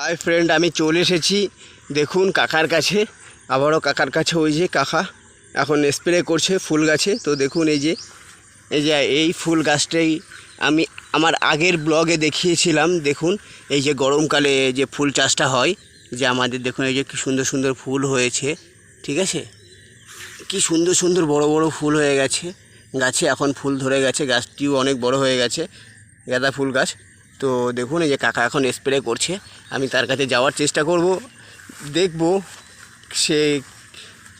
Hi friend আমি চলে এসেছি। দেখুন কাকার কাছে। আবারও কাকার কাছে ওই যে কাকা। এখন স্প্রে করছে ফুল গাছে। তো দেখুন এই যে এই যে এই ফুল গাছটাই আমি আমার আগের ব্লগে দেখিয়েছিলাম। দেখুন, এই যে গরমকালে যে ফুল চাষটা হয়, যে আমাদের দেখুন এই যে কি সুন্দর সুন্দর ফুল হয়েছে। ঠিক আছে? কি সুন্দর সুন্দর বড় বড় ফুল হয়ে গেছে। গাছে এখন ফুল ধরে গেছে। গাছটিও অনেক বড় হয়ে গেছে। গাঁদা ফুল গাছ। তো দেখুন, এই যে কাকা এখন স্প্রে করছে। আমি তার কাছে যাওয়ার চেষ্টা করব। দেখব সে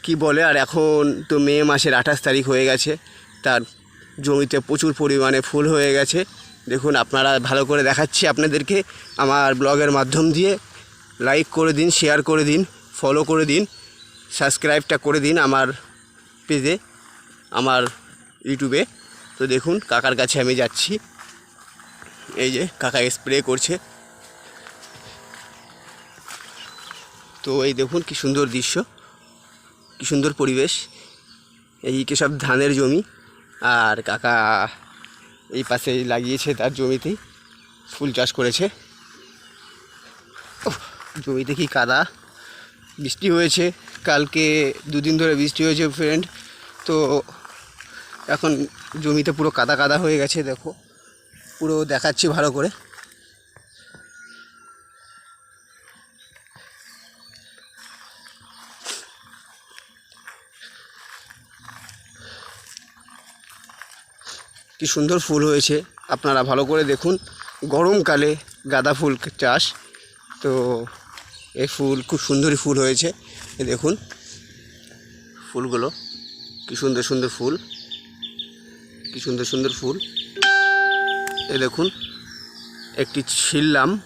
কি বলে। আর এখন তো মে মাসের আঠাশ তারিখ হয়ে গেছে। তার জমিতে প্রচুর পরিমাণে ফুল হয়ে গেছে। দেখুন, আপনারা ভালো করে দেখাচ্ছি আপনাদেরকে। আমার ব্লগের মাধ্যম দিয়ে লাইক করে দিন শেয়ার করে দিন ফলো করে দিন সাবস্ক্রাইবটা করে দিন আমার পেজে আমার ইউটিউবে তো দেখুন, কাকার কাছে আমি যাচ্ছি। এই যে কাকা স্প্রে করছে। তো এই দেখুন কি সুন্দর দৃশ্য, কি সুন্দর পরিবেশ। এই কি সব ধানের জমি, আর কাকা এই পাশে লাগিয়েছে তার জমিতেই ফুল চাষ করেছে। জমিতে কি কাদা। বৃষ্টি হয়েছে, কালকে দুদিন ধরে বৃষ্টি হয়েছে ফ্রেন্ড তো এখন জমিতে পুরো কাদা কাদা হয়ে গেছে, দেখো। পুরো দেখাচ্ছি ভালো করে। কি সুন্দর ফুল হয়েছে আপনারা ভালো করে দেখুন। গরমকালে গাঁদা ফুল চাষ তো এই ফুল খুব সুন্দরই ফুল হয়েছে দেখুন। ফুলগুলো কি সুন্দর সুন্দর ফুল কি সুন্দর সুন্দর ফুল। এ দেখুন, একটি ছিললাম।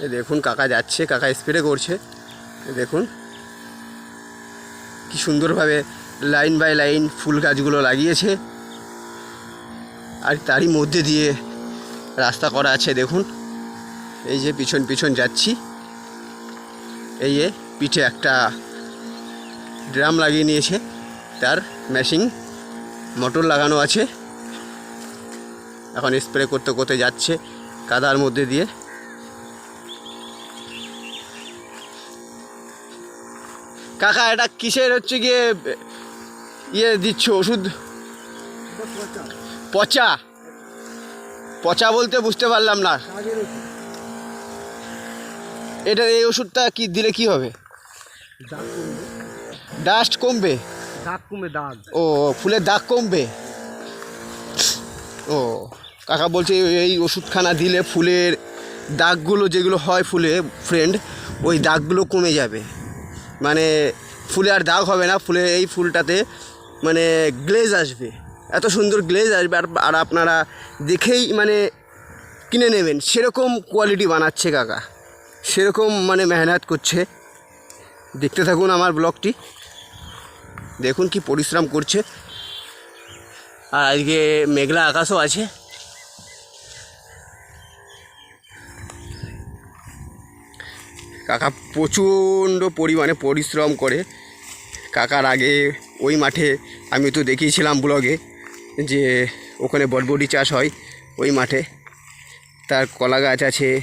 এ দেখুন, কাকা যাচ্ছে, কাকা স্প্রে করছে। দেখুন, কি সুন্দরভাবে লাইন বাই লাইন ফুল গাছগুলো লাগিয়েছে। আর তারই মধ্যে দিয়ে রাস্তা করা আছে, দেখুন। এই যে পিছন পিছন যাচ্ছি। এই যে পিঠে একটা ড্রাম লাগিয়ে নিয়েছে। তার মেশিন মোটর লাগানো আছে। এখন স্প্রে করতে করতে যাচ্ছে কাদার মধ্যে দিয়ে। কাকা এটা কিসের হচ্ছে গিয়ে ইয়ে দিচ্ছ ওষুধ? পচা। পচা বলতে বুঝতে পারলাম না। এটা এই ওষুধটা কি দিলে কি হবে? ডাস্ট কমবে? দাগ কমবে দাগ। ও ফুলের দাগ কমবে? ও। কাকা বলছে, এই ওষুধখানা দিলে ফুলের দাগগুলো যেগুলো হয় ফুলে ফ্রেন্ড ওই দাগগুলো কমে যাবে। মানে ফুলে আর দাগ হবে না, ফুলে এই ফুলটাতে মানে গ্লেজ আসবে। এত সুন্দর গ্লেজ আসবে আর আর আপনারা দেখেই মানে কিনে নেবেন। সেরকম কোয়ালিটি বানাচ্ছে কাকা। সেরকম মানে মেহনত করছে। দেখতে থাকুন আমার ব্লগটি। দেখুন কি পরিশ্রম করছে। আর আজকে মেঘলা আকাশও আছে। কাকা প্রচণ্ড পরিমাণে পরিশ্রম করে। কাকার আগে ওই মাঠে আমি তো দেখিয়েছিলাম ব্লগে যে ওখানে বটবটি চাষ হয় ওই মাঠে। তার কলা গাছ আছে,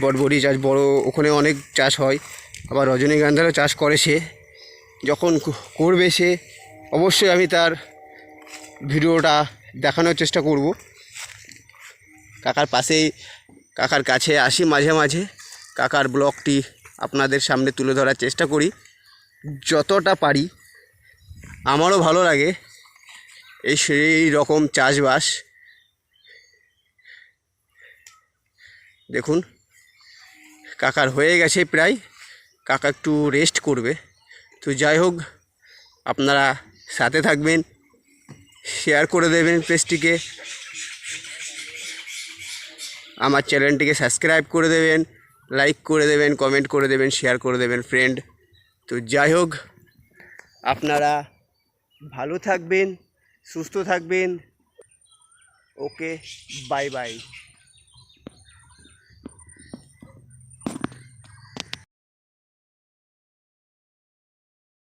বটবটি চাষ বড়, ওখানে অনেক চাষ হয়। আবার রজনীগন্ধারও চাষ করে সে। যখন করবে সে, অবশ্যই আমি তার ভিডিওটা দেখানোর চেষ্টা করব। কাকার পাশেই, কাকার কাছে আসি মাঝে মাঝে। কাকার ব্লগটি আপনাদের সামনে তুলে ধরার চেষ্টা করি। যতটা পারি, আমারও ভালো লাগে এই সেই রকম চাষবাস। দেখুন, কাকার হয়ে গেছে প্রায়। কাকা একটু রেস্ট করবে। তো যাই হোক, আপনারা সাথে থাকবেন শেয়ার করে দেবেন পেজটিকে আমার চ্যানেলটিকে সাবস্ক্রাইব করে দেবেন। লাইক করে দেবেন কমেন্ট করে দেবেন শেয়ার করে দেবেন ফ্রেন্ড তো যাই হোক, আপনারা ভালো থাকবেন, সুস্থ থাকবেন। Okay bye bye